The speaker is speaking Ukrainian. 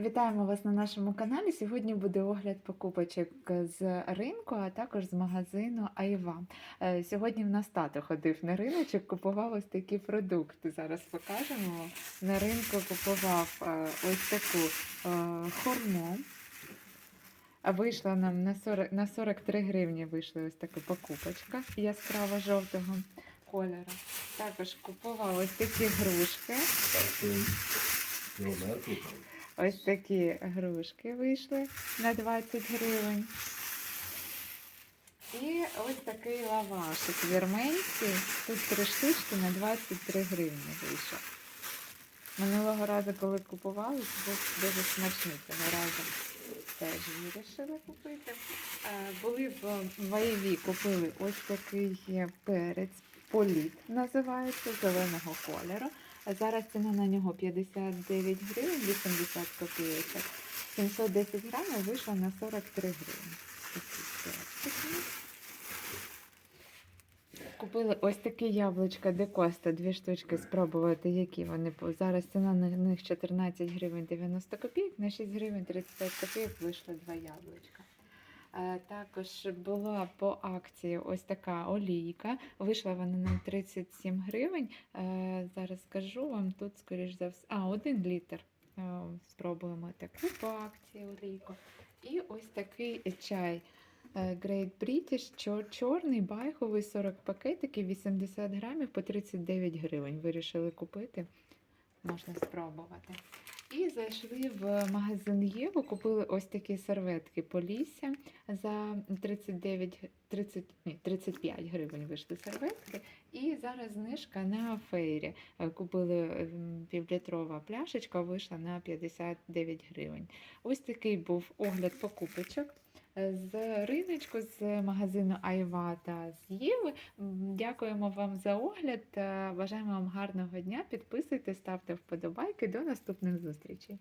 Вітаємо вас на нашому каналі. Сьогодні буде огляд покупочок з ринку, а також з магазину Айва. Е, Сьогодні в нас тато ходив на риночок, купував ось такі продукти. Зараз покажемо. На ринку купував е, ось таку е, хурму. Вийшла нам на 40, на 43 гривні вийшла ось така покупочка яскраво жовтого кольору. Також купував ось такі грушки. Ось такі грушки вийшли на 20 гривень. І ось такий лавашик вірменський. Тут три штучки на 23 гривні вийшов. Минулого разу, коли купували, був дуже смачний цього разу. Теж вирішили купити. Були в Ваєві, купили ось такий перець, політ називається, зеленого кольору. Зараз ціна на нього 59 гривень, 80 копійочок. 710 грамів вийшло на 43 гривні. Купили ось такі яблучка декоста, дві штучки спробувати, які вони зараз ціна на них 14 гривень 90 копійок, на 6 гривень 35 копійок вийшло два яблучка. Е, Також була по акції ось така олійка. Вийшла вона на 37 гривень. Е, Зараз скажу вам тут, скоріш за все, а, один літр. Е, Спробуємо таку по акції олійку. І ось такий чай. Great British, чор- чорний, байховий, 40 пакетиків, 80 грамів по 39 гривень. Вирішили купити. Можна спробувати. І зайшли в магазин Єву, купили ось такі серветки Полісся за 39, 30, ні, 35 гривень вийшли серветки. І зараз знижка на фейрі. Е, Купили ем, півлітрова пляшечка, вийшла на 59 гривень. Ось такий був огляд покупочок. З риночку, з магазину Айва та з. Дякуємо вам за огляд. Бажаємо вам гарного дня. Підписуйтесь, ставте вподобайки. До наступних зустрічей.